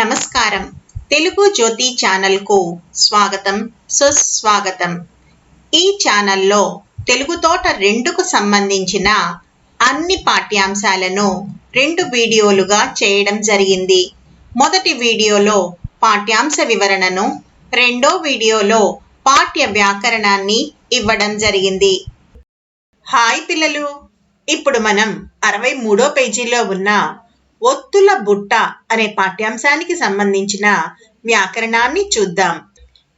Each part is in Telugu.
నమస్కారం. తెలుగు జ్యోతి ఛానల్కు స్వాగతం సుస్వాగతం. ఈ ఛానల్లో తెలుగు తోట రెండుకు సంబంధించిన అన్ని పాఠ్యాంశాలను రెండు వీడియోలుగా చేయడం జరిగింది. మొదటి వీడియోలో పాఠ్యాంశ వివరణను రెండో వీడియోలో పాఠ్య వ్యాకరణాన్ని ఇవ్వడం జరిగింది. హాయ్ పిల్లలు! ఇప్పుడు మనం అరవై మూడో పేజీలో ఉన్న ఒత్తుల బుట్ట అనే పాఠ్యాంశానికి సంబంధించిన వ్యాకరణాన్ని చూద్దాం.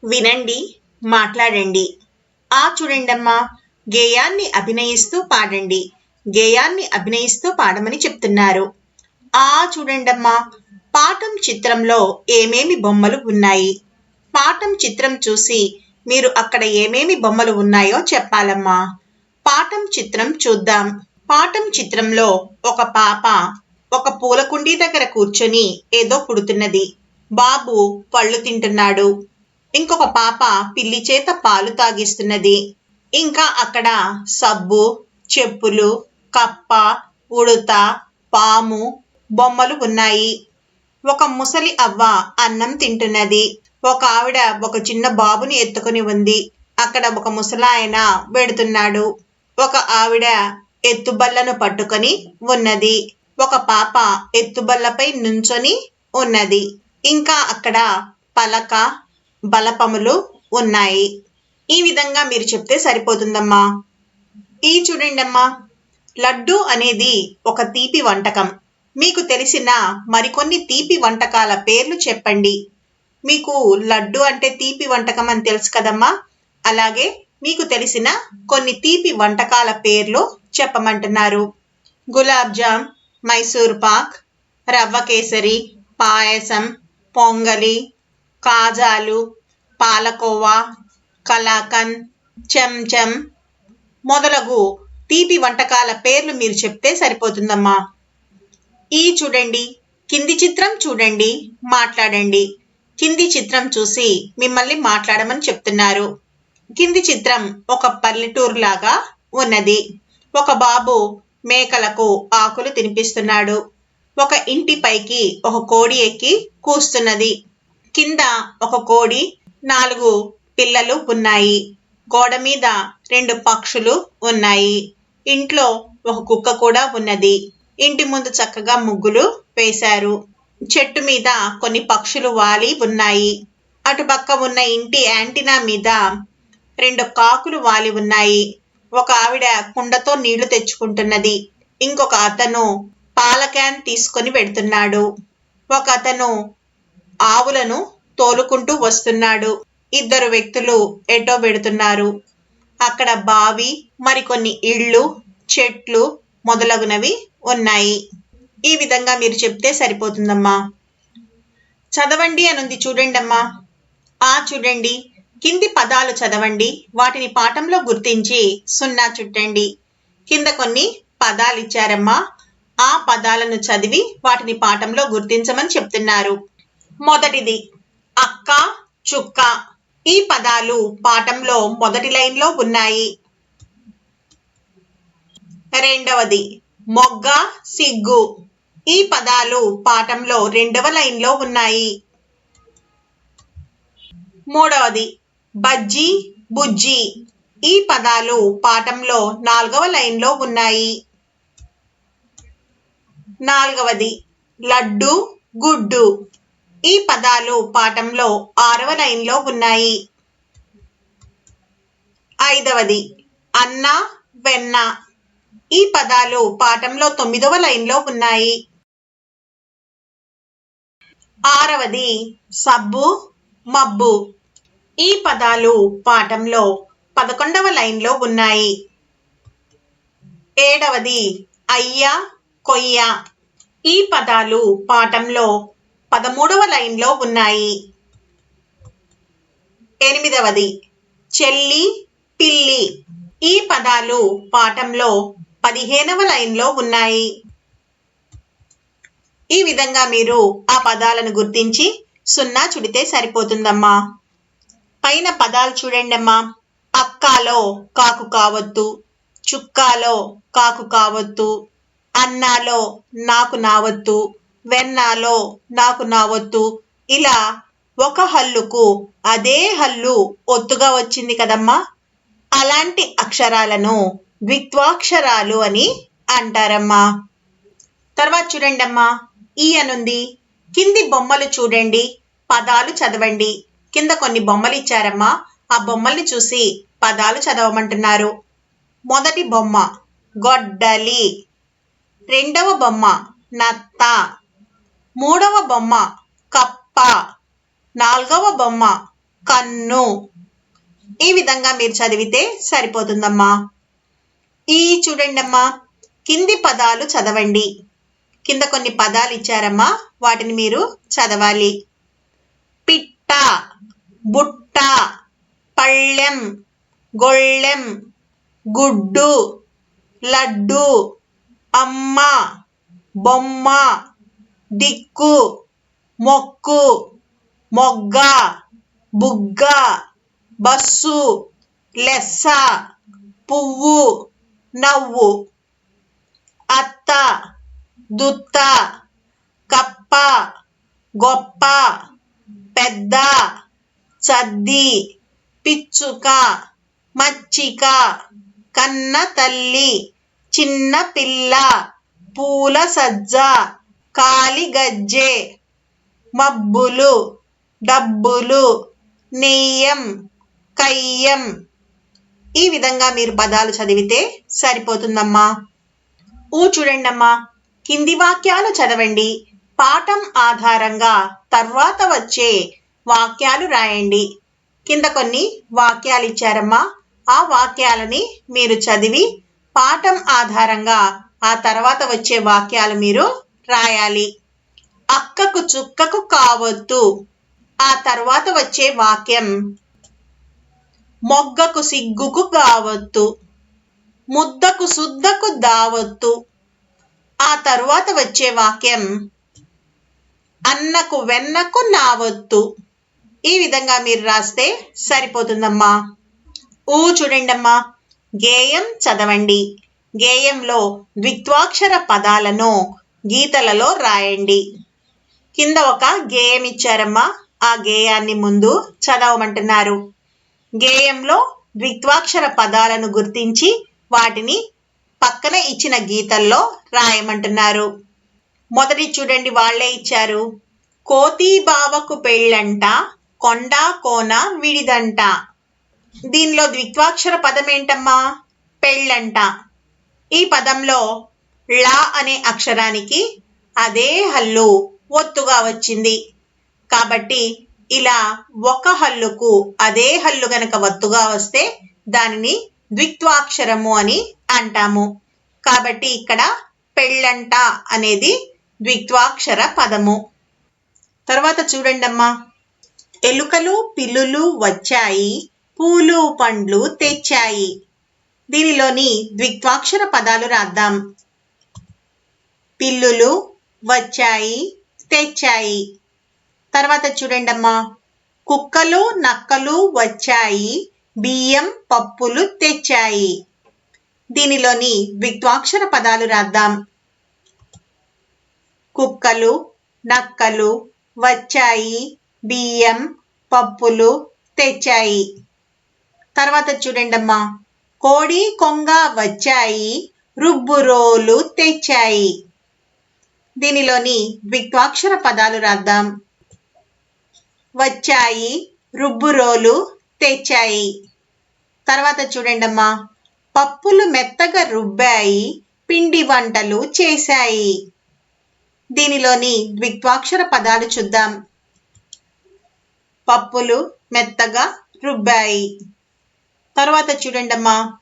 వినండి మాట్లాడండి. ఆ చూడండమ్మా గేయాన్ని అభినయిస్తూ పాడండి. గేయాన్ని అభినయిస్తూ పాడమని చెప్తున్నారు. ఆ చూడండమ్మా పాఠం చిత్రంలో ఏమేమి బొమ్మలు ఉన్నాయి? పాఠం చిత్రం చూసి మీరు అక్కడ ఏమేమి బొమ్మలు ఉన్నాయో చెప్పాలమ్మా. పాఠం చిత్రం చూద్దాం. పాఠం చిత్రంలో ఒక పాప ఒక పూల కుండీ దగ్గర కూర్చొని ఏదో పుడుతున్నది. బాబు పళ్ళు తింటున్నాడు. ఇంకొక పాప పిల్లి చేత పాలు తాగిస్తున్నది. ఇంకా అక్కడ సబ్బు చెప్పులు కప్ప ఉడత పాము బొమ్మలు ఉన్నాయి. ఒక ముసలి అవ్వ అన్నం తింటున్నది. ఒక ఆవిడ ఒక చిన్న బాబుని ఎత్తుకొని ఉంది. అక్కడ ఒక ముసలాయన పెడుతున్నాడు ఒక ఆవిడ ఎత్తుబల్లను పట్టుకొని ఉన్నది. ఒక పాప ఎత్తుబల్లపై నుంచొని ఉన్నది. ఇంకా అక్కడ పలక బలపములు ఉన్నాయి. ఈ విధంగా మీరు చెప్తే సరిపోతుందమ్మా. ఈ చూడండమ్మా లడ్డు అనేది ఒక తీపి వంటకం. మీకు తెలిసిన మరికొన్ని తీపి వంటకాల పేర్లు చెప్పండి. మీకు లడ్డు అంటే తీపి వంటకం అని తెలుసు కదమ్మా. అలాగే మీకు తెలిసిన కొన్ని తీపి వంటకాల పేర్లు చెప్పమంటున్నారు. గులాబ్ జామ్ మైసూర్ పాక్ రవ్వ కేసరి పాయసం పొంగలి కాజాలు పాలకోవా కలాకండ్ చెంచం మొదలగు తీపి వంటకాల పేర్లు మీరు చెప్తే సరిపోతుందమ్మా. ఈ చూడండి కింది చిత్రం చూడండి మాట్లాడండి. కింది చిత్రం చూసి మిమ్మల్ని మాట్లాడమని చెప్తున్నారు. కింది చిత్రం ఒక పల్లెటూరు లాగా ఉన్నది. ఒక బాబు మేకలకు ఆకులు తినిపిస్తున్నాడు. ఒక ఇంటి పైకి ఒక కోడి ఎక్కి కూస్తున్నది. కింద ఒక కోడి నాలుగు పిల్లలు ఉన్నాయి. గోడ మీద రెండు పక్షులు ఉన్నాయి. ఇంట్లో ఒక కుక్క కూడా ఉన్నది. ఇంటి ముందు చక్కగా ముగ్గులు వేశారు. చెట్టు మీద కొన్ని పక్షులు వాలి ఉన్నాయి. అటుపక్క ఉన్న ఇంటి యాంటీనా మీద రెండు కాకులు వాలి ఉన్నాయి. ఒక ఆవిడ కుండతో నీళ్ళు తెచ్చుకుంటున్నది. ఇంకొక అతను పాల క్యాన్ తీసుకొని పెడుతున్నాడు. ఒక అతను ఆవులను తోలుకుంటూ వస్తున్నాడు. ఇద్దరు వ్యక్తులు ఎటో పెడుతున్నారు. అక్కడ బావి మరికొన్ని ఇళ్ళు చెట్లు మొదలగునవి ఉన్నాయి. ఈ విధంగా మీరు చెప్తే సరిపోతుందమ్మా. చదవండి అనుంది చూడండి అమ్మా ఆ చూడండి కింది పదాలు చదవండి. వాటిని పాఠంలో గుర్తించి సున్నా చుట్టండి. కింద కొన్ని పదాలు ఇచ్చారమ్మా ఆ పదాలను చదివి వాటిని పాఠంలో గుర్తించమని చెప్తున్నారు. మొదటిది అక్క చుక్క. ఈ పదాలు పాఠంలో మొదటి లైన్లో ఉన్నాయి. రెండవది మొగ్గ సిగ్గు. ఈ పదాలు పాఠంలో రెండవ లైన్లో ఉన్నాయి. మూడవది బజ్జి బుజ్జి ఈ పదాలు పాఠంలో నాలుగవ లైన్లో ఉన్నాయి. నాలుగవది లడ్డు గుడ్డు ఈ పదాలు పాఠంలో ఆరవ లైన్లో ఉన్నాయి. ఐదవది అన్న వెన్న ఈ పదాలు పాఠంలో తొమ్మిదవ లైన్లో ఉన్నాయి. ఆరవది సబ్బు మబ్బు ఈ పదాలు పాఠంలో పదకొండవ లైన్లో ఉన్నాయి. ఏడవది అయ్యా కొయ్య. ఈ పదాలు పాఠంలో పదమూడవ లైన్లో ఉన్నాయి. ఎనిమిదవది చెల్లి పిల్లి. ఈ పదాలు పాఠంలో పదిహేనవ లైన్లో ఉన్నాయి. ఈ విధంగా మీరు ఆ పదాలను గుర్తించి సున్నా చుడితే సరిపోతుందమ్మా. పైన పదాలు చూడండమ్మా అక్కాలో కాకు కావద్దు చుక్కాలో కాకు కావద్దు అన్నాలో నాకు నావద్దు వెన్నాలో నాకు నావద్దు. ఇలా ఒక హల్లుకు అదే హల్లు ఒత్తుగా వచ్చింది కదమ్మా. అలాంటి అక్షరాలను ద్విత్వాక్షరాలు అని అంటారమ్మా. తర్వాత చూడండి అమ్మా. ఈ అనుంది. కింది బొమ్మలు చూడండి. పదాలు చదవండి. కింద కొన్ని బొమ్మలు ఇచ్చారమ్మా. ఆ బొమ్మల్ని చూసి పదాలు చదవమంటున్నారు. మొదటి బొమ్మ గొడ్డలి. రెండవ బొమ్మ నత్త. మూడవ బొమ్మ కప్ప. నాలుగవ బొమ్మ కన్ను. ఈ విధంగా మీరు చదివితే సరిపోతుందమ్మా. ఈ చూడండి అమ్మా కింది పదాలు చదవండి. కింద కొన్ని పదాలు ఇచ్చారమ్మా వాటిని మీరు చదవాలి. పిట్ట. బుట్ట పళ్ళెం గొళ్ళెం గుడ్డు లడ్డు అమ్మ బొమ్మ దిక్కు మొక్కు మొగ్గ బుగ్గ బస్సు లెస్స పువ్వు నవ్వు అత్త దుత్త కప్ప గొప్ప పెద్ద చద్ది పిచ్చుక మచ్చిక కన్న తల్లి చిన్న పిల్ల పూల సజ్జ కాలి గజ్జె మబ్బులు డబ్బులు నెయ్యం కయ్యం. ఈ విధంగా మీరు పదాలు చదివితే సరిపోతుందమ్మా. ఊ చూడండమ్మా. కింది వాక్యాలు చదవండి. పాఠం ఆధారంగా తర్వాత వచ్చే వాక్యాలు రాయండి. కింద కొన్ని వాక్యాలు ఇచ్చారమ్మా. ఆ వాక్యాలని మీరు చదివి పాఠం ఆధారంగా ఆ తర్వాత వచ్చే వాక్యాలు మీరు రాయాలి. అక్కకు చుక్కకు కావద్దు. ఆ తర్వాత వచ్చే వాక్యం మొగ్గకు సిగ్గుకు కావద్దు. ముద్దకు శుద్ధకు దావద్దు. ఆ తరువాత వచ్చే వాక్యం అన్నకు వెన్నకు నావద్దు. ఈ విధంగా మీరు రాస్తే సరిపోతుందమ్మా. ఊ చూడండమ్మా. గేయం చదవండి. గేయంలో ద్విత్వాక్షర పదాలను గీతలలో రాయండి. కింద ఒక గేయం ఇచ్చారమ్మా. ఆ గేయాన్ని ముందు చదవమంటున్నారు. గేయంలో ద్విత్వాక్షర పదాలను గుర్తించి వాటిని పక్కన ఇచ్చిన గీతల్లో రాయమంటున్నారు. మొదటి చూడండి వాళ్ళే ఇచ్చారు. కోతి బావకు పెళ్ళంట కొండ కోన విడిదంట. దీనిలో ద్విత్వాక్షర పదం ఏంటమ్మా పెళ్ళంట. ఈ పదంలో లా అనే అక్షరానికి అదే హల్లు ఒత్తుగా వచ్చింది. కాబట్టి ఇలా ఒక హల్లుకు అదే హల్లు గనక ఒత్తుగా వస్తే దానిని ద్విత్వాక్షరము అని అంటాము. కాబట్టి ఇక్కడ పెళ్ళంట అనేది ద్విత్వాక్షర పదము. తర్వాత చూడండమ్మా. ఎలుకలు పిల్లులు వచ్చాయి పూలు పండ్లు తెచ్చాయి. దీనిలోని ద్విత్వాక్షర పదాలు రాద్దాం. పిల్లులు వచ్చాయి తెచ్చాయి. తర్వాత చూడండమ్మా. కుక్కలు నక్కలు వచ్చాయి బియ్యం పప్పులు తెచ్చాయి. దీనిలోని ద్విత్వాక్షర పదాలు రాద్దాం. కుక్కలు నక్కలు వచ్చాయి బియ్యం పప్పులు తెచ్చాయి. తర్వాత చూడండమ్మా. కోడి కొంగ వచ్చాయి. రుబ్బురోలు తెచ్చాయి. దీనిలోని ద్విత్వాక్షర పదాలు రాద్దాం. వచ్చాయి రుబ్బురోలు తెచ్చాయి. తర్వాత చూడండమ్మా. పప్పులు మెత్తగా రుబ్బాయి పిండి వంటలు చేశాయి. దీనిలోని ద్విత్వాక్షర పదాలు చూద్దాం. పప్పులు మెత్తగా రుబ్బాయి. తర్వాత చూడండమ్మా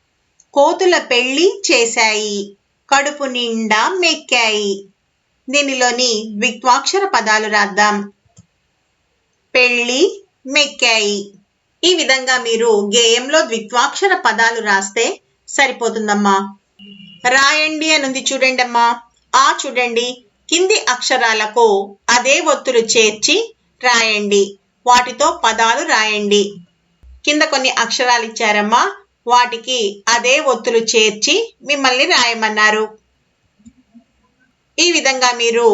కోతుల పెళ్ళి చేశాయి కడుపు నిండా మెక్కాయి. దీనిలోని ద్విత్వాక్షర పదాలు రాద్దాం. పెళ్ళి మెక్కాయి. ఈ విధంగా మీరు గేయంలో ద్విత్వాక్షర పదాలు రాస్తే సరిపోతుందమ్మా. రాయండి అనుంది చూడండమ్మా. ఆ చూడండి కింది అక్షరాలకు అదే ఒత్తులు చేర్చి రాయండి. వాటితో పదాలు రాయండి. కింద కొన్ని అక్షరాలు ఇచ్చారమ్మా వాటికి అదే ఒత్తులు చేర్చి మిమ్మల్ని రాయమన్నారు. ఈ విధంగా మీరు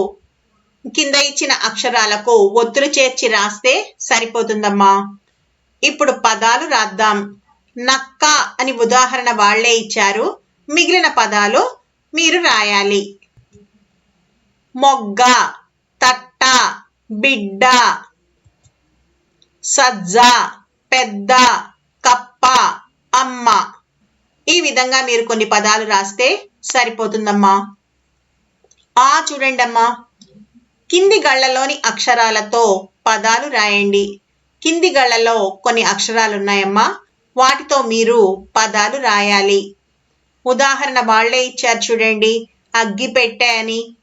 కింద ఇచ్చిన అక్షరాలకు ఒత్తులు చేర్చి రాస్తే సరిపోతుందమ్మా. ఇప్పుడు పదాలు రాద్దాం. నక్క అని ఉదాహరణ వాళ్ళే ఇచ్చారు. మిగిలిన పదాలు మీరు రాయాలి. మొగ్గ తట్ట బిడ్డ సజ్జ పెద్ద కప్ప అమ్మ. ఈ విధంగా మీరు కొన్ని పదాలు రాస్తే సరిపోతుందమ్మా. ఆ చూడండి అమ్మా కింది గళ్ళలోని అక్షరాలతో పదాలు రాయండి. కింది గళ్ళలో కొన్ని అక్షరాలు ఉన్నాయమ్మా వాటితో మీరు పదాలు రాయాలి. ఉదాహరణ వాళ్ళే ఇచ్చారు చూడండి. అగ్గి పెట్టే అని.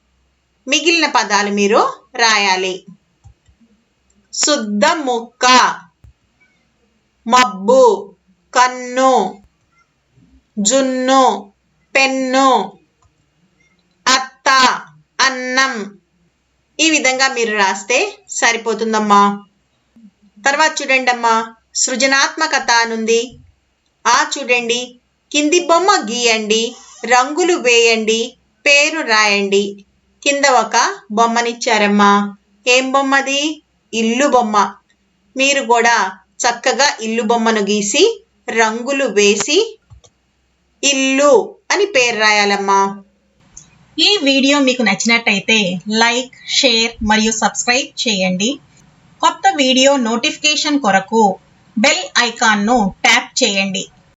మిగిలిన పదాలు మీరు రాయాలి. శుద్ధ ముక్క మబ్బు కన్ను జున్ను పెన్ను అత్త అన్నం. ఈ విధంగా మీరు రాస్తే సరిపోతుందమ్మా. తర్వాత చూడండి అమ్మా సృజనాత్మకత అనుంది. ఆ చూడండి కింది బొమ్మ గీయండి రంగులు వేయండి పేరు రాయండి. కింద ఒక బొమ్మనిచ్చారమ్మా. ఏం బొమ్మది? ఇల్లు బొమ్మ. మీరు కూడా చక్కగా ఇల్లు బొమ్మను గీసి రంగులు వేసి ఇల్లు అని పేరు రాయాలమ్మా. ఈ వీడియో మీకు నచ్చినట్టయితే లైక్ షేర్ మరియు సబ్స్క్రైబ్ చేయండి. కొత్త వీడియో నోటిఫికేషన్ కొరకు బెల్ ఐకాన్ను ట్యాప్ చేయండి.